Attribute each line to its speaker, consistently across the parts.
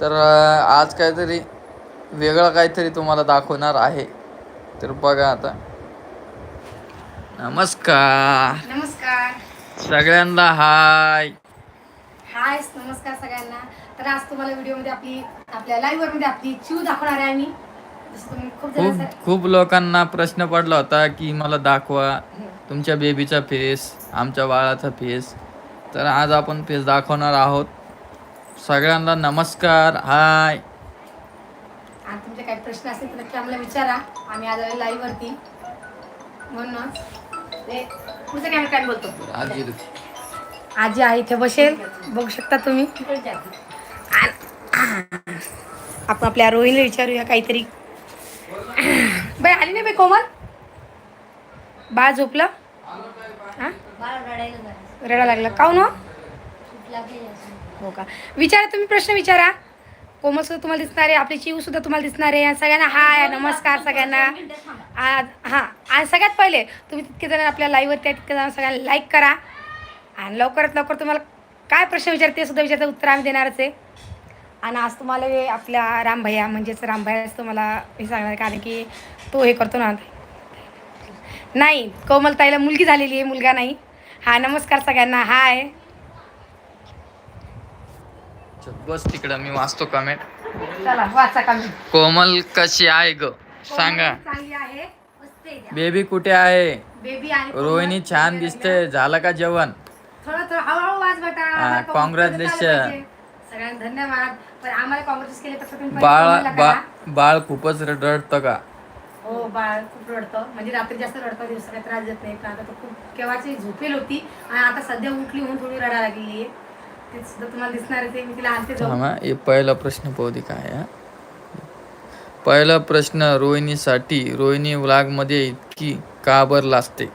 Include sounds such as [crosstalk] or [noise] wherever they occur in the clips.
Speaker 1: तर आज काहीतरी वेगळं काहीतरी तुम्हाला दाखवणार आहे. तर बघा आता. नमस्कार.
Speaker 2: नमस्कार.
Speaker 1: सगळ्यांना हाय.
Speaker 2: हाय नमस्कार सगळ्यांना. तर आज तुम्हाला व्हिडिओमध्ये आपली आपल्या लाईव्हमध्ये आपली चिव दाखवणार आहे आम्ही. जसं तुम्ही खूप
Speaker 1: खूप लोकांना प्रश्न पडला होता की मला दाखवा तुमच्या बेबीचा फेस आमच्या बाळाचा फेस तर आज आपण फेस दाखवणार आहोत. सगळ्यांना नमस्कार हाय.
Speaker 2: आणि तुमचे काही प्रश्न असतील तर नक्की आम्हाला विचारा. आम्ही आज आलो लाईव्ह वरती. म्हणूनच ते पुढचा कॅमेरा काय बोलतो?
Speaker 1: आजी
Speaker 2: आजी आहे इथे बसेल. बघू शकता तुम्ही. आपण आपल्या रोहिणीला विचारूया काहीतरी. बाई आली नाही बाई कोमल? बाळ झोपलं? हा? रडा लागला. काऊन हो? हो का? विचारा तुम्ही प्रश्न विचारा. कोमल सुद्धा तुम्हाला दिसणार आहे आपली चिव सुद्धा तुम्हाला दिसणार आहे. सगळ्यांना हाय नमस्कार सगळ्यांना. आज हां आणि सगळ्यात पहिले तुम्ही तितके जण आपल्या लाईव्हवरती आहे तितके जण सगळ्यांना लाईक करा. आणि लवकरात लवकर तुम्हाला काय प्रश्न विचारते सुद्धा विचारतं उत्तर आम्ही देणारच आहे. आणि आज तुम्हाला हे आपल्या रामभैया म्हणजेच रामभैयाच तुम्हाला हे सांगणार कारण की तो हे करतो ना. नाही कोमलताईला मुलगी झालेली आहे मुलगा नाही. हा नमस्कार सगळ्यांना. हाय.
Speaker 1: बस तिकडं मी वाचतो कमेंट
Speaker 2: चला वाचा कमी
Speaker 1: कोमल कशी आहे ग? सांगा.
Speaker 2: चांगली आहे
Speaker 1: बेबी कुठे आहे?
Speaker 2: बेबी
Speaker 1: रोहिणी छान दिसते. झालं का जेवण?
Speaker 2: थोडं थोडं हळूहळू वाच बेटा.
Speaker 1: हा,
Speaker 2: आम्हाला काँग्रेस
Speaker 1: congratulations.
Speaker 2: केलं पाहिजे. सगळ्यांना धन्यवाद. पण आम्हाला काँग्रेस केले तर तुम्ही पहिले
Speaker 1: बाळ बा खूपच रड- रडतं का?
Speaker 2: हो बाळ खूप रडतं. म्हणजे रात्री जास्त रडतं दिवसा काही त्रास देत नाही पण आता तो खूप केव्हाची झोपेल होती. आणि आता सध्या उठली म्हणून थोडी रडा लागलेली आहे ते सुद्धा तुम्हाला दिसणार आहे ते मी तिला आणते जाऊन.
Speaker 1: थांबा हे पहिला प्रश्न पाहू दे काय आहे, हा. पहिला प्रश्न रोहिणीसाठी रोहिणी व्लॉगमध्ये इतकी का बर लाजते.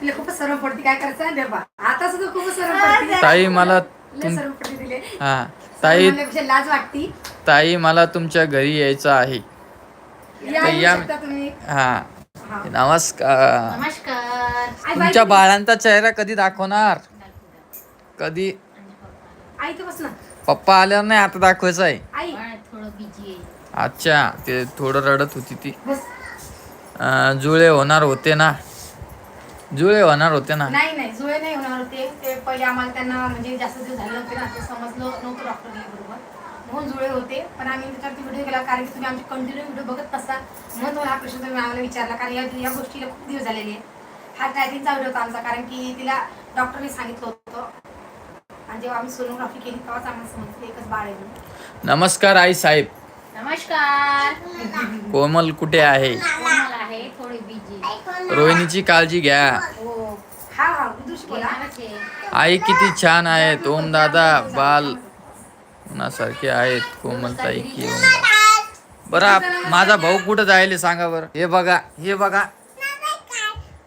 Speaker 2: तिला खूपच सरळ पडते. काय करायचं देवा. आता सुद्धा खूपच सरळ पडते.
Speaker 1: ताई मला तुम
Speaker 2: पडते
Speaker 1: हा ताई
Speaker 2: म्हणल्यापेक्षा लाज वाटती.
Speaker 1: ताई मला तुमच्या घरी यायचं आहे.
Speaker 2: या
Speaker 1: तर
Speaker 2: येऊ
Speaker 1: या-
Speaker 2: शकता तुम्ही.
Speaker 1: हा. नमस्कार. तुमच्या बाळांचा चेहरा कधी दाखवणार? कधी पप्पा आल्यावर नाही आता दाखवायचं आहे.
Speaker 2: आई.
Speaker 3: थोडं बिजी आहे.
Speaker 1: अच्छा ते थोडं रडत होती ती. जुळे होणार होते ना. जुळे होणार होते ना.
Speaker 2: नाही नाही जुळे नाही होणार होते. ते पहिले आम्हाला त्यांना म्हणजे जास्त दिवस झाले नव्हते ना ते समजलं नव्हतं डॉक्टर बरोबर. म्हणून जुळे होते. पण आम्ही त्याच्यावरती व्हिडिओ केला कारण की तुम्ही आमचे कंटिन्यू व्हिडिओ बघत नसता म्हणून तुम्हाला हा प्रश्न तुम्ही आम्हाला विचारला कारण या या गोष्टीला खूप दिवस झालेले आहे हा टायटिंगचा व्हिडिओ होता आमचा कारण की तिला डॉक्टरने सांगितलं होतं. आणि जेव्हा आम्ही सोनोग्राफी केली तेव्हाच आम्हाला समजलं एकच बाळ आहे म्हणून.
Speaker 1: नमस्कार आई साहेब.
Speaker 3: नमस्कार.
Speaker 1: कोमल कुठे आहे?
Speaker 3: कोमल आहे थोडी बिज़ी
Speaker 1: रोहिणीची काळजी घ्या.
Speaker 2: हो. हा हा बोला.
Speaker 1: आई किती छान आहेत. ओम दादा बाल सारखे आहेत. कोमलताई की ओम बरं आप- माझा भाऊ कुठं जायले सांगा बरं. हे बघा हे बघा.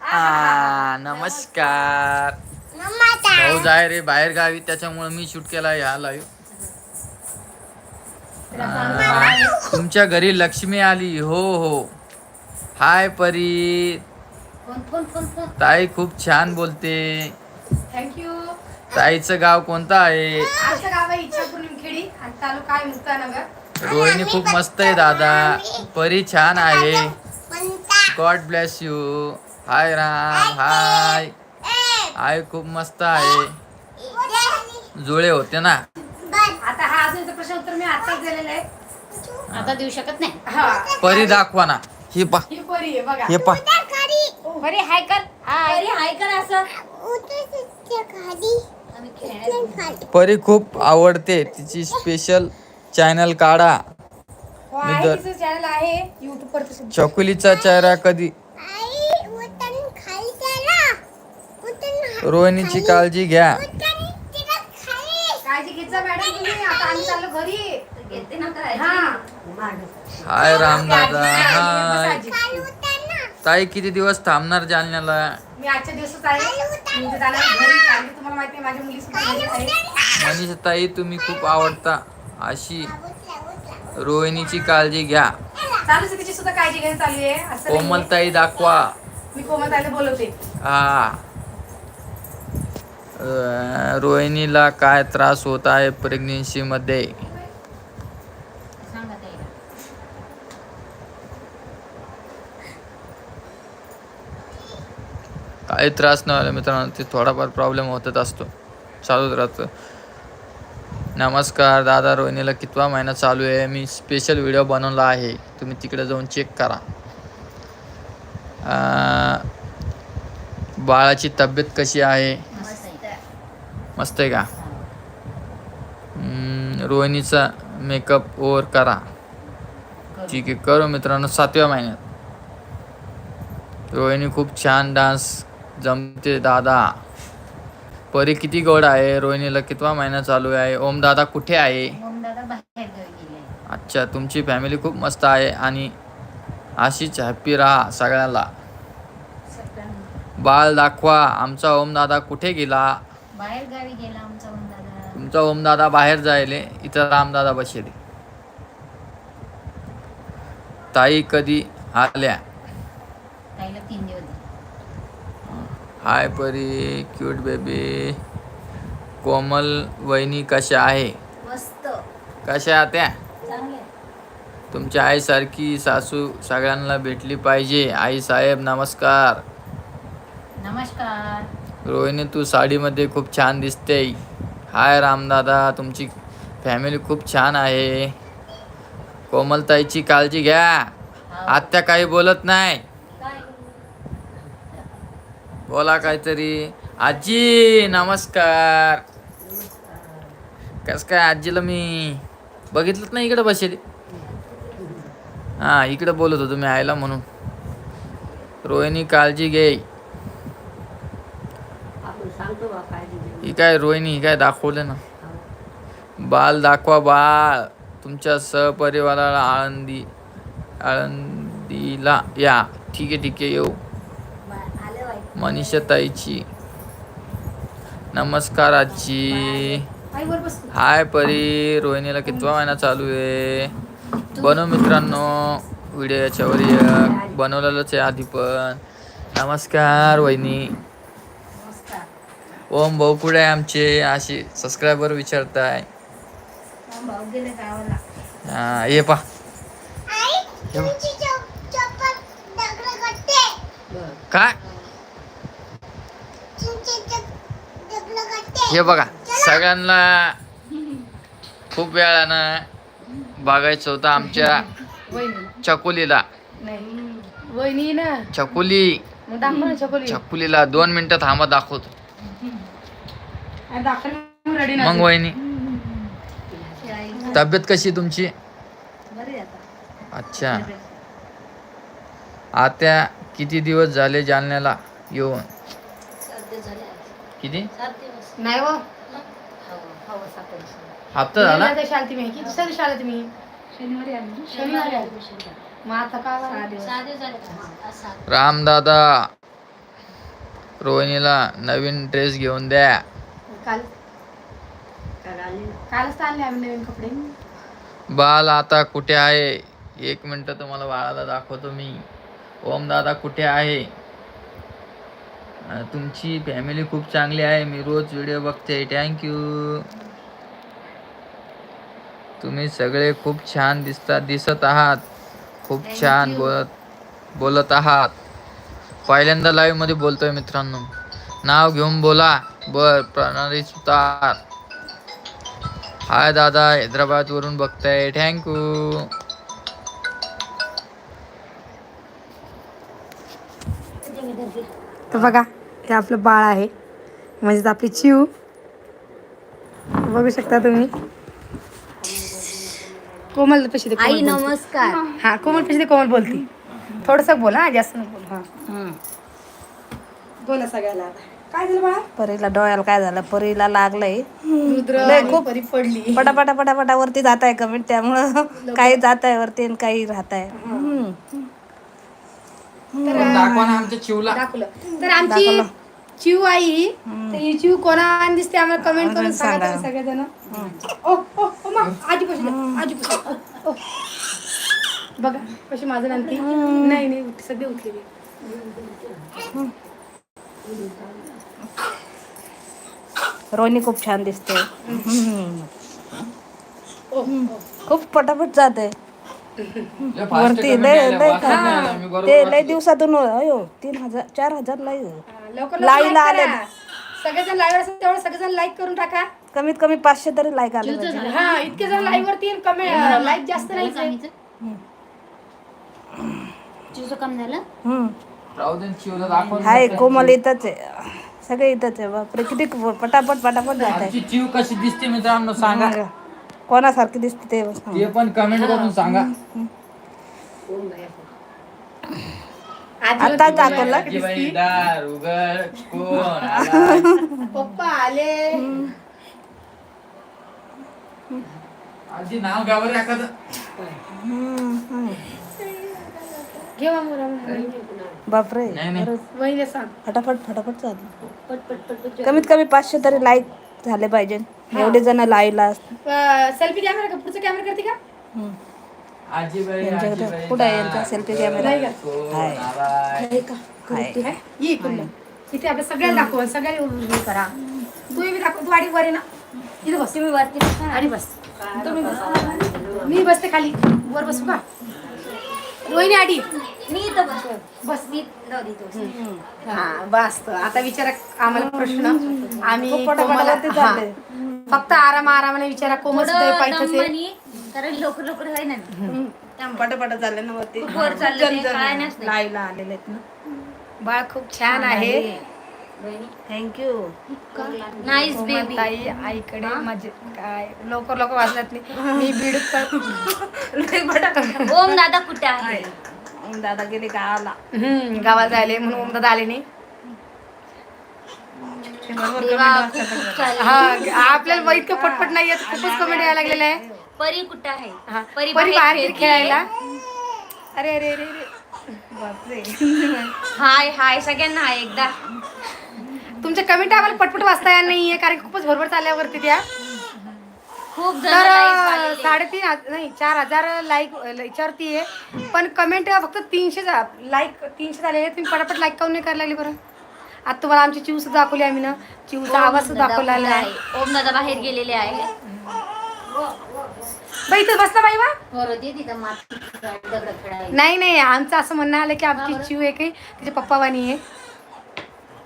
Speaker 1: हा नमस्कार. भाऊ जाय रे बाहेर गावी त्याच्यामुळे मी शूट केला या लाईव्ह तुमच्या घरी लक्ष्मी आली. हो हो. हाय परी. ताई खूप छान बोलते.
Speaker 2: थँक्यू
Speaker 1: ताईचं गाव कोणतं आहे? रोहिणी खूप मस्त आहे दादा. परी छान आहे. God bless you hi Ram. Hi hi खूप मस्त आहे. जुळे होते ना.
Speaker 2: आता हा अजूनचा प्रश्न उत्तर मी आताच दिलेलं आहे.
Speaker 3: आता देऊ शकत नाही?
Speaker 2: हा.
Speaker 1: परी दाखवा ना. ही पा.
Speaker 2: ही परी आहे बघा.
Speaker 1: हे पा.
Speaker 3: बरे हाय कर. हाय हाय कर असं.
Speaker 1: परी खूप आवडते. तिची स्पेशल चॅनल काढा.
Speaker 2: हो आहे चॅनल युट्यूब
Speaker 1: चकुलीचा चेहरा कधी रोहिणीची काळजी घ्या.
Speaker 2: काळजी घेत जा मॅडम तुम्ही आता आम्ही चाललो घरी.
Speaker 3: घेते ना
Speaker 2: हा.
Speaker 3: करायची
Speaker 1: हाय राम दादा
Speaker 2: काळजी घे,
Speaker 1: हाय. ताई किती दिवस थांबणार जालन्याला?
Speaker 2: मी आजच्या दिवसच आहे. मी इथे जाणार घरी कारण की तुम्हाला माहिती आहे माझ्या मुली सुद्धा घरी आहे.
Speaker 1: मनीषा ताई तुम्ही खूप आवडता. अशी रोहिणीची काळजी घ्या.
Speaker 2: चालू आहे तिची सुद्धा काळजी घेणं चालू आहे. असं नाहीये.
Speaker 1: कोमल ताई दाखवा.
Speaker 2: मी कोमल ताईला बोलवते.
Speaker 1: हा. रोहिणीला काय त्रास होत आहे प्रेग्नेन्सीमध्ये काही त्रास नाही आला मित्रांनो ते थोडाफार प्रॉब्लेम होतच असतो. चालूच राहतो. नमस्कार दादा रोहिणीला कितवा महिना चालू आहे? मी स्पेशल व्हिडिओ बनवला आहे. तुम्ही तिकडे जाऊन चेक करा. बाळाची तब्येत कशी आहे? मस्त आहे का? रोहिणीचा मेकअप ओवर करा. ठीक आहे करू मित्रांनो सातव्या महिन्यात. रोहिणी खूप छान डान्स जमते दादा. परी किती गोड आहे रोहिणीला कितवा महिना चालू आहे? ओम दादा कुठे आहे? अच्छा तुमची फॅमिली खूप मस्त आहे आणि अशीच हॅप्पी राहा सगळ्याला बाळ दाखवा आमचा ओम दादा कुठे गेला?
Speaker 3: बाहेर गावी गेला आमचा मग दादा.
Speaker 1: तुमचा ओम दादा बाहेर जायले इथं रामदादा बसेले. ताई कधी आल्या?
Speaker 3: ताईला तीन दिवस झाले.
Speaker 1: हाय परी क्यूट बेबी कोमल वहिनी कशा आहे?
Speaker 3: मस्त.
Speaker 1: कशा आहात त्या?
Speaker 3: चांगले
Speaker 1: तुमच्या आईसारखी सासू सगळ्यांना भेटली पाहिजे. आई साहेब नमस्कार. रोहिणी तू साडीमध्ये खूप छान दिसते हाय रामदादा तुमची फॅमिली खूप छान आहे. कोमलताईची काळजी घ्या. आत्या काही बोलत नाही. बोला काहीतरी. आजी नमस्कार. कस काय आजीला मी बघितलंच नाही इकडे बसेल? हां इकडे बोलत होतो मी आयला म्हणून. रोहिणी काळजी घे. ही काय रोहिणी ही काय दाखवलं ना. बाल दाखवा बाळ तुमच्या सहपरिवाराला आळंदी आळंदीला या. ठीक आहे ठीक आहे येऊ.
Speaker 3: आले बाई
Speaker 1: मनीषा ताईची नमस्कार आजी.
Speaker 2: आई वर बस
Speaker 1: हाय परी रोहिणीला कितवा महिना चालू आहे? बनव मित्रांनो व्हिडिओ याच्यावर एक. बनवलेलंच आहे आधी पण. नमस्कार वहिनी. ओम भाऊ कुठे आहे आमचे? असे सबस्क्रायबर विचारताय. हा ये पा. काय? हे बघा सगळ्यांना खूप वेळानं बघायचं होतं आमच्या
Speaker 2: वहिनी.
Speaker 1: चकुलीला.
Speaker 2: नाही वहिनी ना
Speaker 1: चकुली. चकुलीला दोन मिनिटं थांबा दाखवतो. मग वहिनी. तब्येत कशी तुमची?
Speaker 3: बरी आता.
Speaker 1: अच्छा. आत्या किती दिवस झाले जालन्याला येऊन?
Speaker 3: सात दिवस झाले
Speaker 1: किती?
Speaker 3: सात दिवस.
Speaker 2: नाही
Speaker 3: दिवस.
Speaker 1: हप्ता झाला?
Speaker 2: आता
Speaker 1: रामदादा. रोहिणीला नवीन ड्रेस घेऊन द्या.
Speaker 2: काल
Speaker 3: काल आली
Speaker 2: कालच तर आणले आम्ही नवीन कपडे.
Speaker 1: बाल आता कुठे आहे? एक मिनटं तुम्हाला बाळाला दाखवतो मी. ओम दादा कुठे आहे? अं, तुमची फॅमिली खूप चांगली आहे. मी रोज व्हिडिओ बघते. थँक्यू तुम्ही सगळे खूप छान दिसता दिसत आहात. खूप छान बोलत बोलत आहात. पहिल्यांदा लाईव्हमध्ये बोलतोय मित्रांनो. नाव घेऊन बोला. बर प्रणाली सुतार. हाय दादा हैदराबाद वरून बघताय थँक्यू
Speaker 2: तर बघा हे आपलं बाळ आहे. म्हणजे आपली चिव बघू शकता तुम्ही. कोमल पैसे दे
Speaker 3: आई
Speaker 2: कोमल बोलते.
Speaker 3: नमस्कार.
Speaker 2: हा कोमल पैसे दे कोमल बोलती. थोडस बोला हा, जास्त नको बोल. हा. बोला सगळ्याला आता. काय झालं बाळा?
Speaker 3: परीला डोळ्याला काय झालं? परीला लागलंय.
Speaker 2: रुद्र
Speaker 3: लय खूप-
Speaker 2: परी पडली.
Speaker 3: पटापटा पटापटा वरती जात आहे कमेंट त्यामुळं काही जात आहे वरती आणि काही राहत आहे हम्म.
Speaker 1: दाखवा ना आमच्या चिवला.
Speaker 2: दाखवलं. तर आमची चिव आई तर ही चिव कोणा दिसते आम्हाला कमेंट करून सांगा सगळेजण. ओ ओ ओ मा, आजी पैसे द्या, आजी. ओ, ओ. बघा कशी माझं नंती नाही नाही उठलेली
Speaker 3: रोहिणी खूप छान दिसते. खूप पटापट जात. आहे
Speaker 1: लय fast
Speaker 3: वरती लय ते लय. दिवसातून अयो तीन हजार चार हजार लाईव्ह
Speaker 2: लवकर
Speaker 3: Live
Speaker 2: लाईक
Speaker 3: ला आले
Speaker 2: सगळेजण लाईव्ह असेल तेवढं सगळेजण लाईक करून टाका.
Speaker 3: कमीत कमी पाचशे तरी लाईक आले.
Speaker 2: हा इतके जण लाईव्ह वरती कमेंट लाईक जास्त नाही
Speaker 4: तुझं काम झालं?
Speaker 3: हम्म.
Speaker 1: राहू दे शिवला दाखव ना.
Speaker 3: हाय कोमल इथंच आहे. सगळे इथंच आहे बापरे किती पटापट पटापट जात आहे.
Speaker 1: आमची चिव कशी दिसते मित्रांनो सांगा.
Speaker 3: कोणासारखी दिसते ते.
Speaker 1: ते पण कमेंट करून सांगा.
Speaker 3: आता दाखवला.
Speaker 1: आजीबाई दार उघड कोण आला? [laughs]
Speaker 2: पप्पा आले.
Speaker 1: आजी नाव गावर एखादं
Speaker 3: हम्म, हम्म.
Speaker 2: घेवा मोरा
Speaker 3: बापरे
Speaker 2: सांग.
Speaker 3: फटाफट फटाफट चालू. कमीत कमी पाचशे तरी लाईक झाले पाहिजे. एवढे जण लाईव्हला
Speaker 2: सेल्फी कॅमेरा का? पुढचा कॅमेरा करते का?
Speaker 3: यांच्याकडे कुठं आहे? यांचा?
Speaker 2: ये इकडनं. इथे आपल्या सगळ्यांना दाखव हे करा. तू बी दाखव तू आडी वर आहे ना. इथे बस.
Speaker 4: तुम्ही वरती बसा.
Speaker 2: आणि बस. तुम्ही बस. मी बसते खाली. वर बसू का? रोहिणी आडी
Speaker 4: मी इथं बसलो
Speaker 2: बस.
Speaker 4: मी दे इथं.
Speaker 2: हा बस. आता विचारा आम्हाला प्रश्न. आम्ही हा. फक्त आराम आरामाने विचारा कोमल सुद्धा पाहिजे
Speaker 4: कारण लवकर लवकर आहे ना.
Speaker 3: पटापट चालले ना वरती.
Speaker 4: खूप वर चाललं ते. काय नसतं
Speaker 3: लाईव्हला आलेले आहेत ना.
Speaker 2: बाळ खूप छान आहे.
Speaker 3: थँक्यू
Speaker 4: नाईस बेबी
Speaker 2: ताई आईकडे माझे काय लवकर लवकर वाचल्यात नाही. मी बीड [laughs]
Speaker 4: ओम दादा कुठे आहे?
Speaker 3: दादा गेले गावाला.
Speaker 2: हम्म गावाला जायले म्हणून ओम दादा आले नाही. हा आपल्याला इतकं पटपट नाही येत. खूपच कमेंट यायला लागलेलं आहे.
Speaker 4: परी कुठे आहे?
Speaker 2: हा.
Speaker 4: परी
Speaker 2: परी बाहेर. खेळायला. अरे अरे अरे अरे. बापरे.
Speaker 4: हाय हाय सगळ्यांना हाय एकदा.
Speaker 2: तुमच्या कमेंट आम्हाला पटपट वाचता येणार नाहीये कारण खूपच भरभर चालल्यावरती त्या.
Speaker 4: खूप
Speaker 2: तर. साडेतीन हज- नाही चार हजार लाईक याच्यावरती आहे पण कमेंट फक्त तीनशे लाईक तीनशे झालेले आहेत. तुम्ही पटापट लाईक काऊन नाही करायला लागले बरं? आता तुम्हाला आमची चिव सुद्धा दाखवली आम्ही ना. चिवचा आवाज सुद्धा दाखवला आहे
Speaker 4: आहे. ओम दादा बाहेर गेलेले आहे.
Speaker 2: बाई इथं बसला बाई
Speaker 4: तिथं माती दगड खेळायला.
Speaker 2: नाही नाही आमचं असं म्हणणं आलं की आमची चिव आहे. काही तिचे पप्पा वाणी आहे.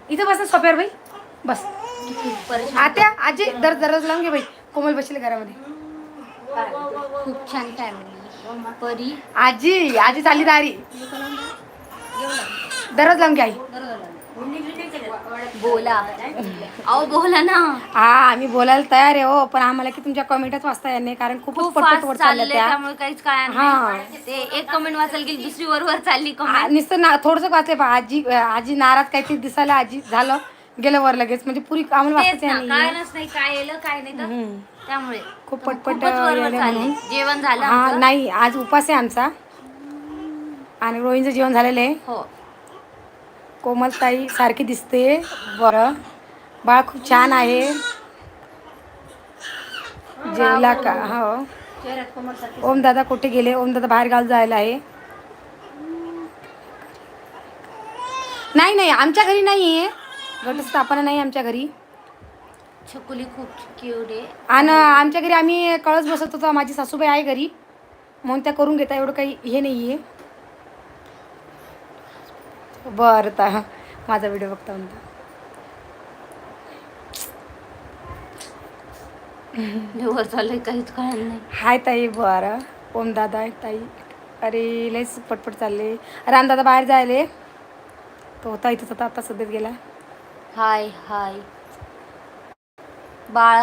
Speaker 2: इथं बस ना सोप्यावर बाई. बस. आत्या आजी दर दररोज लावून घे बाई. कोमल बसले घरामध्ये.
Speaker 4: खूप छान फॅमिली परी.
Speaker 2: आजी आजी चालली दारी. दररोज लावून घे आई.
Speaker 4: बोला. अहो बोला ना.
Speaker 2: हा आम्ही बोलायला तयार आहे हो पण आम्हाला की तुमच्या कमेंटच वाचता येत नाही कारण खूपच
Speaker 4: खूप
Speaker 2: पटपट
Speaker 4: फास्ट
Speaker 2: चालल्या त्या.
Speaker 4: त्यामुळे काहीच काय
Speaker 2: हा.
Speaker 4: ते एक कमेंट वाचायला गेली दुसरी वर वर चालली
Speaker 2: आ,
Speaker 4: कमेंट
Speaker 2: नुसतं ना थोडंसं वाचले पहा आजी आजी नाराज काहीतरी दिसायला आजी झालं गेलं वर लगेच. म्हणजे पुरी आम्हाला
Speaker 4: तेच
Speaker 2: वाचता
Speaker 4: ना
Speaker 2: येत
Speaker 4: काय
Speaker 2: नाही
Speaker 4: नस नाही काय येलं काय नाही तर. त्यामुळे.
Speaker 2: खूप पटपट
Speaker 4: खूपच वर वर
Speaker 2: यायला
Speaker 4: चालली.
Speaker 2: म्हणून.
Speaker 4: जेवण झालं
Speaker 2: हा
Speaker 4: आमचं?
Speaker 2: नाही आज उपास आहे आमचा. आणि रोहिणीचं जेवण झालेलं आहे.
Speaker 4: हो.
Speaker 2: कोमलताई सारखी दिसते. बरं. बाळ खूप छान आहे. जेवला का? हो. ओम दादा कुठे गेले? ओम दादा बाहेर गाव जायला आहे. नाही नाही आमच्या घरी नाही आहे. घटस्थापना नाही आमच्या घरी.
Speaker 4: छकुली खूप क्यूट आहे.
Speaker 2: आणि आमच्या घरी आम्ही कळस बसत होतो. माझी सासूबाई आहे घरी. म्हणून त्या करून घेता एवढं काही हे नाही आहे बरं ता माझा व्हिडिओ बघता म्हणता.
Speaker 4: वर चाललंय काहीच कळलं नाही.
Speaker 2: हाय ताई बरं. ओम दादा आहे ताई. अरे लयच पटपट चालले. रामदादा बाहेर जायले. तो होता इथंच होता आता सध्याच गेला.
Speaker 4: हाय हाय. बाळ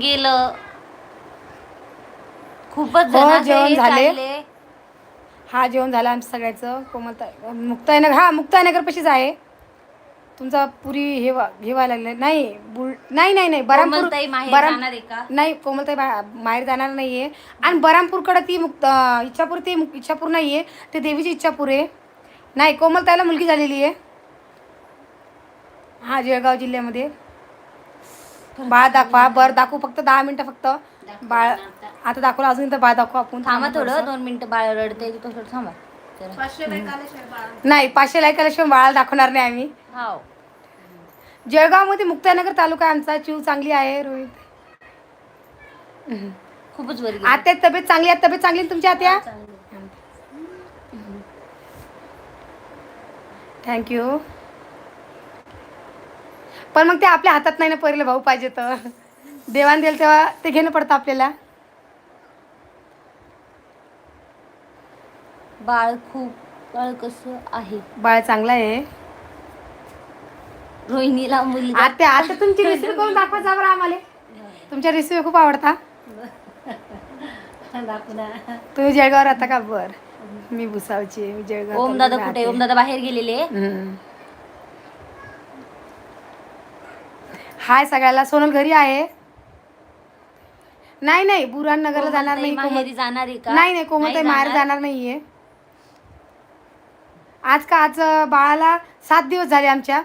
Speaker 4: गेलं. खूपच
Speaker 2: हो, जेवण झाले.
Speaker 4: चालले.
Speaker 2: हा जेवण झालं आमचं सगळ्याचं. कोमलता मुक्ताईनगर हा मुक्ताईनगर पशीच आहे. तुमचा पुरी हे हे व्हायला लागलं. नाही बुल नाही नाही नाही बरामपूर
Speaker 4: कोमलताई माहेर
Speaker 2: बराम-
Speaker 4: जाणार आहे का?
Speaker 2: नाही कोमलताई बा- माहेर जाणार नाहीये. आणि बरामपूरकडे ती मुक्त अं, इच्छापूर ती मुक- इच्छापूर नाहीये. ते देवीची इच्छापूर आहे. नाही कोमलताईला मुलगी झालेली आहे. हा जळगाव जिल्ह्यामध्ये. बाळ दाखवा बरं दाखवू फक्त दहा मिनिटं फक्त. बाळ आता दाखवलं अजून तर बाळ दाखवू आपण.
Speaker 4: थांबा थोडं दोन मिनिटं बाळ रडते तो थोडं थांबा. जरा.
Speaker 2: नाही पाचशे लाईक आल्याशिवाय बाळाला दाखवणार नाही आम्ही.
Speaker 4: हाव.
Speaker 2: जळगावमध्ये मुक्ताईनगर तालुका आहे आमचा चिव चांगली आहे रोहित.
Speaker 4: खूपच वर गेली.
Speaker 2: आत्या तब्येत चांगली आहे तब्येत चांगली आहे तुमची आत्या?
Speaker 4: चांगली.
Speaker 2: थँक्यू पण मग ते आपल्या हातात नाही ना पहिले भाऊ पाहिजे तर. देवाण दिल तेव्हा ते घेणं पडतं आपल्याला.
Speaker 4: बाळ खूप बाळ कसं आहे?
Speaker 2: बाळ चांगला आहे.
Speaker 4: रोहिणीला मुलगा.
Speaker 2: आत्या आता तुमची रेसिपी करून दाखवा जा बरं आम्हाला. तुमच्या रेसिपी खूप आवडता. तुम्ही जळगाव राहता का? बर. मी भुसावची मी जळगाव
Speaker 4: ओम दादा कुठे? ओम दादा बाहेर गेलेले.
Speaker 2: हाय सगळ्याला सोनल घरी आहे. नाही नाही बुरान नगरला जाणार नाही कोमल
Speaker 4: जाणार आहे का?
Speaker 2: नाही नाही कोमलताई माहेर जाणार? नाहीये. आज का आज अं, बाळाला सात दिवस झाले आमच्या.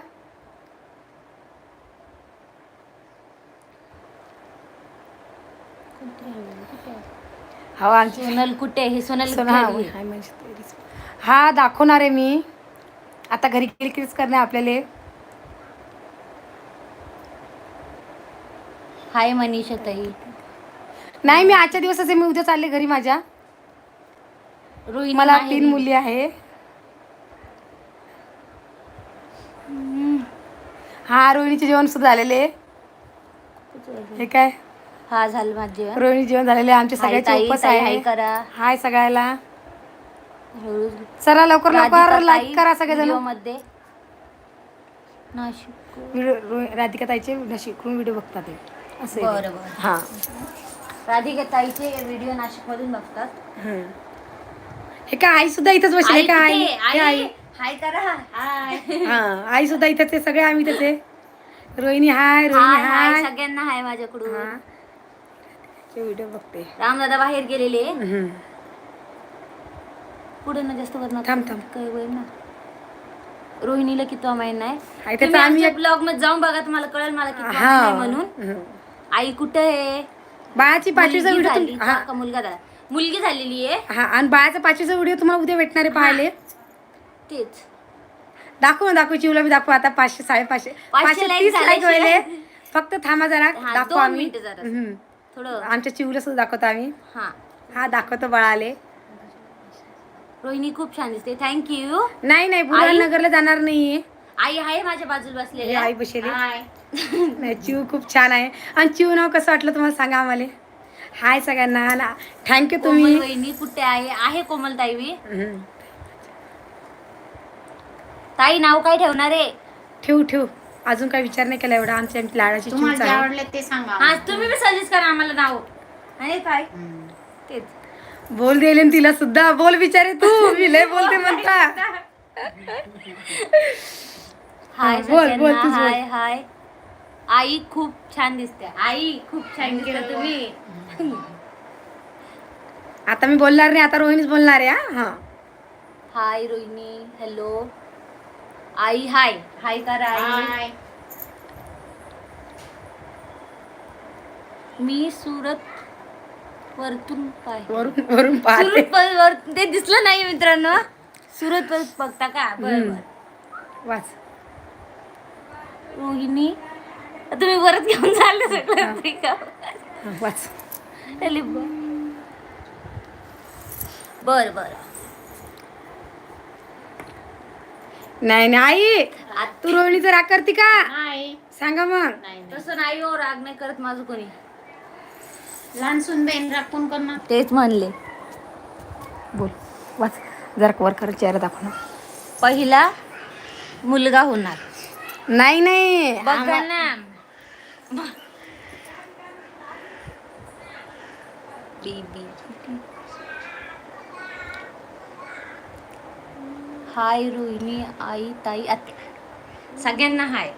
Speaker 2: हो आमची
Speaker 4: सोनल कुठे? हे सोनल
Speaker 2: सोना हा,
Speaker 4: घरी आहे.
Speaker 2: हाय म्हणजे तेरीच. हा दाखवणार आहे मी. आता घरी केली किरीच करणे आपल्याला.
Speaker 4: हाय मनीषा ताई.
Speaker 2: नाही मी आजच्या दिवसाचे मी उद्या चालले घरी माझ्या
Speaker 4: रोहिणी
Speaker 2: मला
Speaker 4: माहेरी.
Speaker 2: तीन मुली आहे हा रोहिणीचे जेवण सुद्धा झालेले. हे काय
Speaker 4: हा झालं माझं
Speaker 2: रोहिणी जेवण झालेले. आमचे
Speaker 4: हाय
Speaker 2: सगळ्याचे
Speaker 4: ताई,
Speaker 2: उपवास
Speaker 4: ताई, हाय
Speaker 2: आहे
Speaker 4: करा
Speaker 2: हाय सगळ्याला
Speaker 4: हळूच.
Speaker 2: चला लवकर लवकर
Speaker 4: राधिका
Speaker 2: लाईक करा सगळेजण
Speaker 4: व्हिडिओमध्ये नाशिक
Speaker 2: व्हिडिओ रो- राधिका ताईचे शिकून व्हिडिओ बघतात ते. असं आहे ते.
Speaker 4: बरं बरं
Speaker 2: हा
Speaker 4: राधिका ताईचे व्हिडिओ नाशिक मधून बघतात.
Speaker 2: हे काय आई सुद्धा इथंच बसली
Speaker 4: आई
Speaker 2: का आई
Speaker 4: कुठे?
Speaker 2: आई?
Speaker 4: आई. हाय करा हाय.
Speaker 2: हा आई सुद्धा इथंच आहे सगळे आम्ही इथंच आहे. रोहिणी हाय रोहिणी
Speaker 4: हाय सगळ्यांना हाय माझ्याकडून.
Speaker 2: हा. ते व्हिडिओ बघते.
Speaker 4: रामदादा बाहेर गेलेले.
Speaker 2: हम्म.
Speaker 4: पुढे ना जास्त वर नका.
Speaker 2: थांब, थांब.
Speaker 4: काय वय ना. रोहिणीला आहे.
Speaker 2: त्याचं
Speaker 4: तुम्ही
Speaker 2: आम्ही एक-
Speaker 4: ब्लॉगमध्ये जाऊन बघा तुम्हाला कळेल मला आहे म्हणून.
Speaker 2: हम्म.
Speaker 4: आई कुठे आहे?
Speaker 2: बाळाची पाचवीचा
Speaker 4: मुलगी
Speaker 2: व्हिडिओ
Speaker 4: झाली.
Speaker 2: तुम- हा
Speaker 4: का मुलगा झाला? मुलगी झालेली आहे.
Speaker 2: हा आणि बाळाचा पाचवीचा व्हिडिओ तुम्हाला उद्या भेटणार आहे पाहायले.
Speaker 4: तेच.
Speaker 2: दाखव ना दाखव चिवला मी दाखव आता पाचशे साडेपाचशे. पाचशे
Speaker 4: like
Speaker 2: तीस लाईक
Speaker 4: झाल्याशिवाय-
Speaker 2: व्हायले. फक्त थांबा जरा
Speaker 4: हा,
Speaker 2: दाखव
Speaker 4: दोन
Speaker 2: आम्ही.
Speaker 4: मिनिटं जरा.
Speaker 2: हम्म.
Speaker 4: थोडं.
Speaker 2: आमच्या चिवला सुद्धा दाखवतो आम्ही.
Speaker 4: हा.
Speaker 2: हा दाखवतो बाळाले.
Speaker 4: रोहिणी खूप छान दिसते. थँक्यू
Speaker 2: नाही नाही बुलढाणा नगरला जाणार नाहीये.
Speaker 4: आई आहे माझ्या बाजूला बसलेली
Speaker 2: आई.
Speaker 4: हाय. [laughs]
Speaker 2: नाही चिव खूप छान आहे. आणि चिव नाव कसं वाटलं तुम्हाला सांगा आम्हाला? हाय सगळ्यांना थँक्यू
Speaker 4: कोमल
Speaker 2: तुम्ही.
Speaker 4: वहिनी कुठे आहे? आहे कोमल ताई. मी
Speaker 2: हम्म.
Speaker 4: ताई नाव काय ठेवणार आहे?
Speaker 2: ठेवू ठेवू. अजून काय विचार नाही केला एवढा. आमची आमची लाडाची चिवच आहे.
Speaker 4: हा तुम्ही बी सजेस्ट करा आम्हाला नाव. आणि काय तेच.
Speaker 2: बोल देले ना तिला सुद्धा बोल विचारे तू. मी लय बोलते म्हणता. [laughs]
Speaker 4: हाय
Speaker 2: बोल, बोल,
Speaker 4: सगळ्यांना
Speaker 2: तूच बोल.
Speaker 4: हाय. हाय आई खूप छान दिसते. आई खूप छान दिसते तुम्ही. [laughs]
Speaker 2: आता मी बोलणार नाही आता रोहिणीच बोलणार आहे हा. हा.
Speaker 4: हाय रोहिणी हॅलो आई हाय. हाय करा आई मी सुरत वरतून पाय.
Speaker 2: वरून वरून पाहते.
Speaker 4: सुरत वर- वर- ते दिसलं नाही मित्रांनो. सुरत वर बघता का? बरोबर
Speaker 2: वाच.
Speaker 4: रोहिणी तुम्ही परत घेऊन चालले सगळं
Speaker 2: वाच.
Speaker 4: बर बर.
Speaker 2: नाही नाही तू रोहिणीचं राग करते का? सांगा मग.
Speaker 4: तसं नाही हो राग नाही करत माझं कोणी.
Speaker 3: लहान सुनबेन राखून करणार?
Speaker 4: तेच म्हणले.
Speaker 2: बोल वाच. जरा वर कर चेहरा दाखव ना.
Speaker 4: पहिला मुलगा होणार.
Speaker 2: नाही नाही.
Speaker 4: बघा ना. बेबी हाय रोहिणी आई ताई आत्या सगळ्यांना हाय.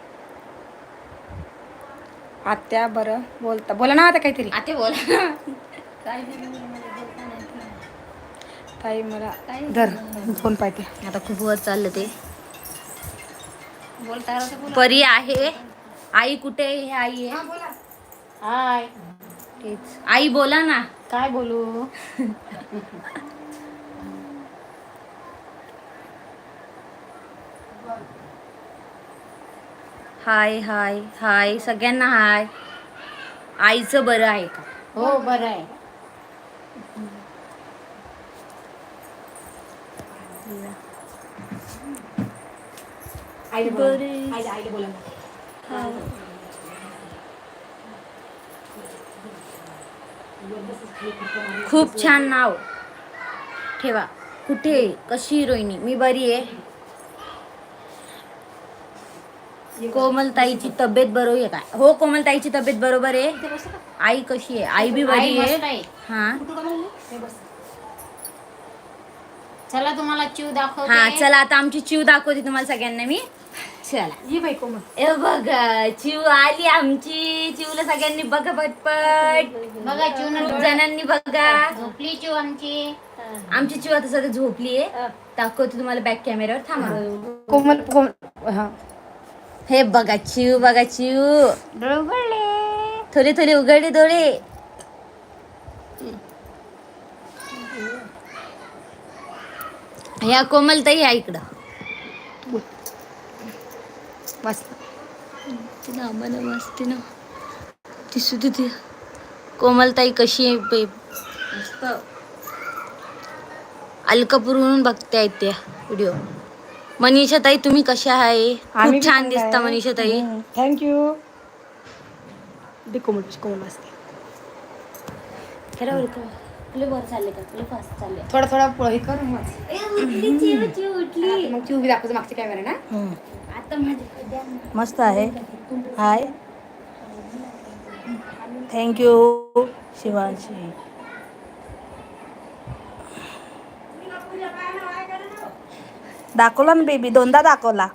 Speaker 2: आत्या बरं बोलता. बोला ना आता काहीतरी.
Speaker 4: आता बोला काय
Speaker 2: ताई मला धर फोन पाहिजे
Speaker 4: आता खूप वर चाललं ते. परी आहे. आई कुठे आहे? हे आई आहे.
Speaker 3: हाय.
Speaker 4: तेच. आई बोला ना.
Speaker 3: काय बोलू?
Speaker 4: हाय हाय हाय. सगळ्यांना हाय. आईचं बरं आहे का?
Speaker 3: हो बरं आहे.
Speaker 2: आईला बोला. आईला आईला बोला
Speaker 4: खूप छान नाव. ठेवा. कुठे? कशी रोहिणी? मी बरी आहे. कोमलताईची तब्येत बरोबर आहे काय? हो कोमलताईची तब्येत बरोबर आहे. आई कशी आहे? आई बी बरी आहे. हा.
Speaker 5: चला तुम्हाला चिव दाखवते.
Speaker 4: हा चला आता आमची चिव दाखवते तुम्हाला सगळ्यांना मी. चला.
Speaker 2: ये बाई कोमल.
Speaker 4: ए बघा चिव आली आमची. चिवला सगळ्यांनी बघा पटपट.
Speaker 5: बघा चिव
Speaker 4: खूप जणांनी बघा.
Speaker 5: झोपली चिव आमची.
Speaker 4: आमची चिव आता सध्या झोपली आहे. दाखवते तुम्हाला बॅक कॅमेऱ्यावर थांबा.
Speaker 2: कोमल कोमल. हा.
Speaker 4: हे बघा चिव बघा चिव. थोडे थोडे उघडले डोळे. ह्या कोमलताई आहे इकडं.
Speaker 2: बस.
Speaker 4: तिला आम्हाला ना ती सुद्धा ती. कोमलताई कशी आहे मस्त. अलकापूरवरून बघता येते व्हिडिओ मनीषा ताई तुम्ही कशा आहे? खूप छान दिसता मनीषा ताई.
Speaker 2: थँक्यू दे कोमल कोमल असते
Speaker 4: खरं तुला वर चालले का? तुला फास्ट चालले.
Speaker 2: थोडा थोडा हे कर मग.
Speaker 4: उठली
Speaker 2: मग ती उभी दाखवतो मागच्या कॅमेरा ना
Speaker 3: हम्म.
Speaker 4: आता माझ्या द्या ना.
Speaker 3: मस्त आहे. हाय. Thank you Shivanshi. दाखवला ना बेबी दोनदा दाखवला.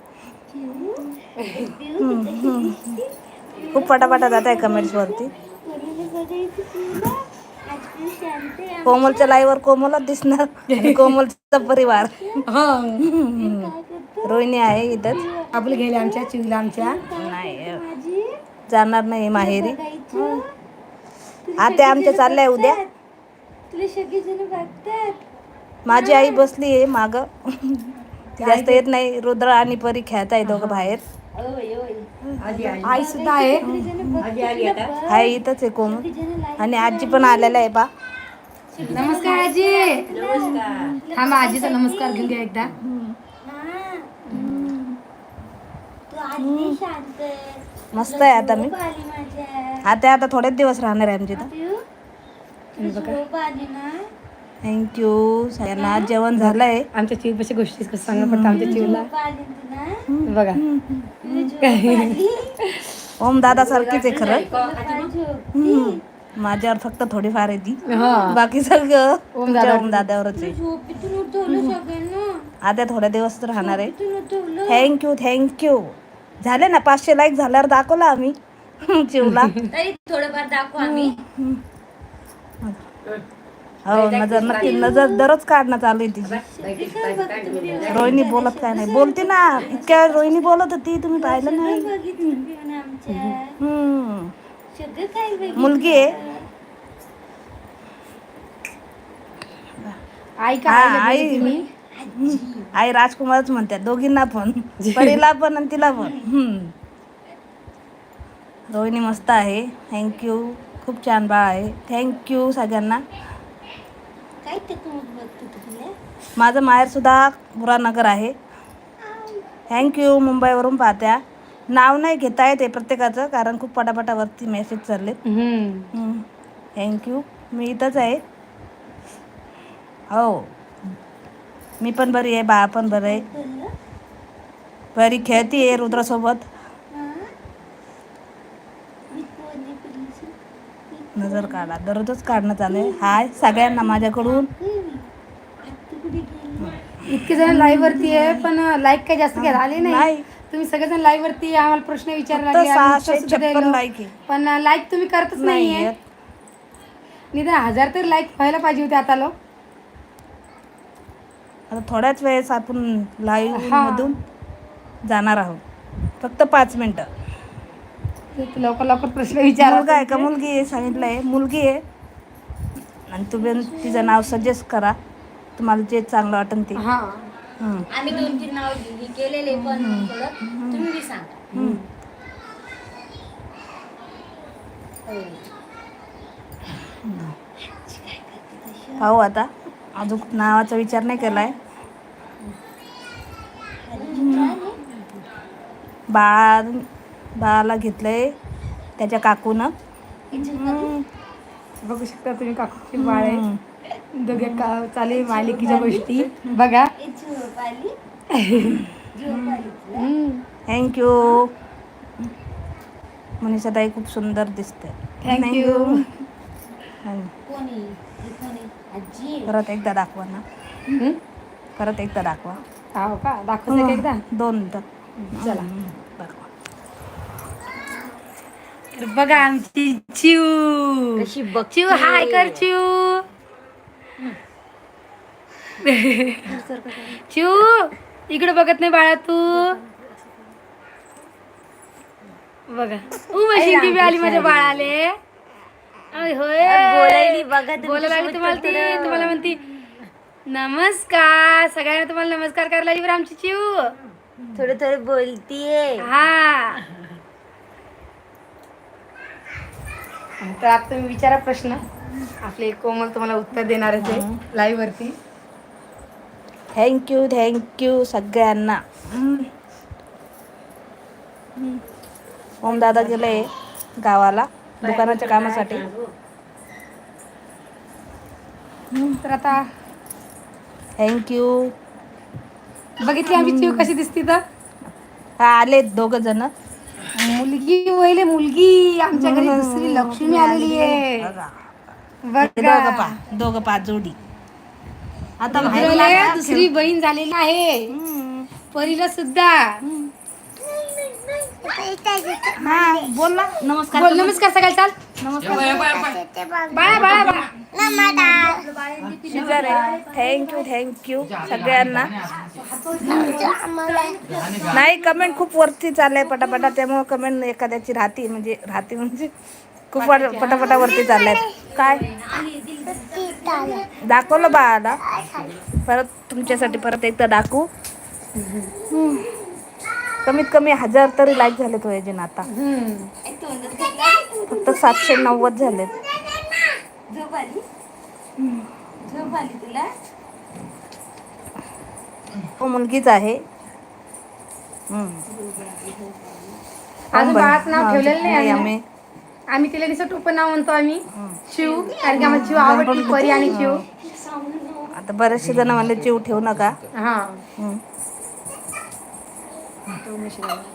Speaker 3: हम्म, हम्म. खूप पटापटा जात आहे कमेंट्स वरती कोमलच्या लाईव्हवर कोमलच दिसणार. कोमलचा परिवार. रोहिणी आहे इथंच.
Speaker 2: आपलं गेले आमच्या चिवला आमच्या.
Speaker 3: नाही जाणार नाही माहेरी. आता आमच्या चाललंय उद्या. माझी आई बसली आहे माग जास्त येत नाही. रुद्र आणि परी खेळत आहे दोघं बाहेर.
Speaker 2: आई सुद्धा आहे.
Speaker 3: हाय इथंच आहे कोमल आणि आजी पण आलेला आहे बा.
Speaker 2: नमस्कार आजी. हा मग आजीचा नमस्कार घेऊन घ्या एकदा.
Speaker 3: मस्त आहे आता मी. आता आता थोडेच दिवस राहणार आहे आमच्या इथं. थँक्यू सगळ्यांना जेवण झालंय.
Speaker 2: आमच्या चिव कशी गोष्टी कसं सांगणं पडतं आमच्या चिवला. बघा. [laughs]
Speaker 3: ओम दादा सारखीच आहे खरं. माझ्यावर फक्त थोडीफार आहे ती.
Speaker 2: हा.
Speaker 3: बाकी सगळं
Speaker 2: ओम
Speaker 3: दादावरच आहे. आता थोड्या दिवस राहणार आहे. थँक्यू थँक्यू झाले ना पाचशे लाईक झाल्यावर दाखवला आम्ही. [laughs] चिवला.
Speaker 4: तरी थोडंफार दाखवू आम्ही.
Speaker 3: हो नजर नक्की नजर दररोज काढणं चालू आहे तिची रोहिणी बोलत काय नाही. बोलते ना इतक्या वेळ रोहिणी बोलत होती तुम्ही पाहिलं नाही. हम्म. मुलगी आहे.
Speaker 2: आई
Speaker 3: आई. आई राजकुमारच म्हणतात दोघींना पण. परीला पण आणि तिला पण. हम्म. रोहिणी मस्त आहे. थँक्यू खूप छान बाळ आहे. थँक्यू सगळ्यांना. माझं माहेर सुद्धा बुरानगर आहे. थँक्यू मुंबईवरून पाहत्या. नाव नाही घेता येते प्रत्येकाचं कारण खूप पटापटावरती मेसेज
Speaker 2: हम्म.
Speaker 3: थँक्यू मी इथंच आहे. हो. मी पण बरी आहे बा पण बरं आहे. बरी खेळती आहे रुद्रासोबत. नजर काढा दररोजच काढणं चालू आहे. हाय सगळ्यांना माझ्याकडून.
Speaker 2: इतके जण लाईव्ह वरती आहे पण लाईक काही जास्त घ्यायला आले नाही. तुम्ही सगळेजण लाईव्ह वरती आम्हाला प्रश्न
Speaker 3: आहे.
Speaker 2: पण लाईक तुम्ही करतच
Speaker 3: नाही
Speaker 2: नाहीये. निदान हजार तर लाईक व्हायला पाहिजे होते आता लोक
Speaker 3: आता थोड्याच वेळेस आपण लाईव्ह. मधून जाणार आहोत. फक्त पाच मिनिटं.
Speaker 2: लवकर लवकर प्रश्न विचारा
Speaker 3: मुलगा आहे का? मुलगी आहे सांगितलंय. मुलगी आहे. आणि तुम्ही तिचं नाव सजेस्ट करा. तुम्हाला जे चांगलं वाटेल ते.
Speaker 2: हा.
Speaker 4: आम्ही दोन तीन नाव केलेले पण थोडं तुम्ही बी सांगा.
Speaker 3: हम्म. पाहू आता. अजून नावाचा विचार नाही केलाय. बाळ बाळाला घेतलंय त्याच्या काकूनं.
Speaker 2: बघू शकता तुम्ही काकूची बाळ आहे. दोघे का चाले मालिकीच्या गोष्टी. बघा.
Speaker 3: थँक्यू मनीषा ताई खूप सुंदर दिसते
Speaker 2: थँक्यू
Speaker 3: परत एकदा दाखवा ना? परत एकदा दाखवा.
Speaker 2: हो का? दाखवते का एकदा?
Speaker 3: दोन तर
Speaker 2: चला.
Speaker 3: दाखवा
Speaker 2: तर बघा आमची चिव.
Speaker 4: कशी बघ
Speaker 2: चिव हाय कर चिव. चिव इकडे बघत नाही बाळा तू. बघा. उमा बी आली माझ्या बाळाले. अय होय.
Speaker 4: बोलायली बघा तुम्ही
Speaker 2: बोलायला आली तुम्हाला ती तुम्हाला म्हणती नमस्कार. सगळ्यांना तुम्हाला नमस्कार करायला आमची चिव.
Speaker 4: थोडे थोडे बोलतीये.
Speaker 2: हा. तर आता तुम्ही विचारा प्रश्न. आपले कोमल तुम्हाला उत्तर देणारच आहे लाईव्ह वरती.
Speaker 3: थँक्यू थँक्यू सगळ्यांना. ओम दादा गेले गावाला दुकानाच्या कामासाठी.
Speaker 2: तर आता
Speaker 3: थँक्यू
Speaker 2: बघितली चिव कशी दिसती तर?
Speaker 3: हा आले दोघ जण.
Speaker 2: मुलगी वहिले मुलगी आमच्या घरी दुसरी लक्ष्मी आलेली आहे. बघा.
Speaker 3: दोघ पा दोघ पा जोडी. आता बाहेर
Speaker 2: दुसरी बहीण झालेली आहे. परीला सुद्धा.
Speaker 3: हा बोल ना. नमस्कार.
Speaker 2: बोल नमस्कार. सगळ्या चाल.
Speaker 3: शेजारी थँक्यू थँक्यू सगळ्यांना. नाही कमेंट खूप वरती चाललंय पटापटा. त्यामुळे कमेंट एखाद्याची राहती म्हणजे राहती म्हणजे खूप वर- पटापटा वरती चाललाय काय? दाखवलं बाळाला. परत तुमच्यासाठी परत एकदा दाखवू. कमीत कमी हजार तरी लाईक झाले तो याचे आता फक्त सातशे नव्वद झालेत. हो मुलगीच आहे. हम्म.
Speaker 2: अजून बाळाचं नाव ठेवलेलं नाही
Speaker 3: नाही,
Speaker 2: आम्ही. तिला दिसत टोपण नाव म्हणतो आम्ही. शिव कारण की आम्हाला शिव आवडती परी आणि शिव.
Speaker 3: आता बरेचसे जण म्हणले जीव ठेवू नका.
Speaker 2: हा.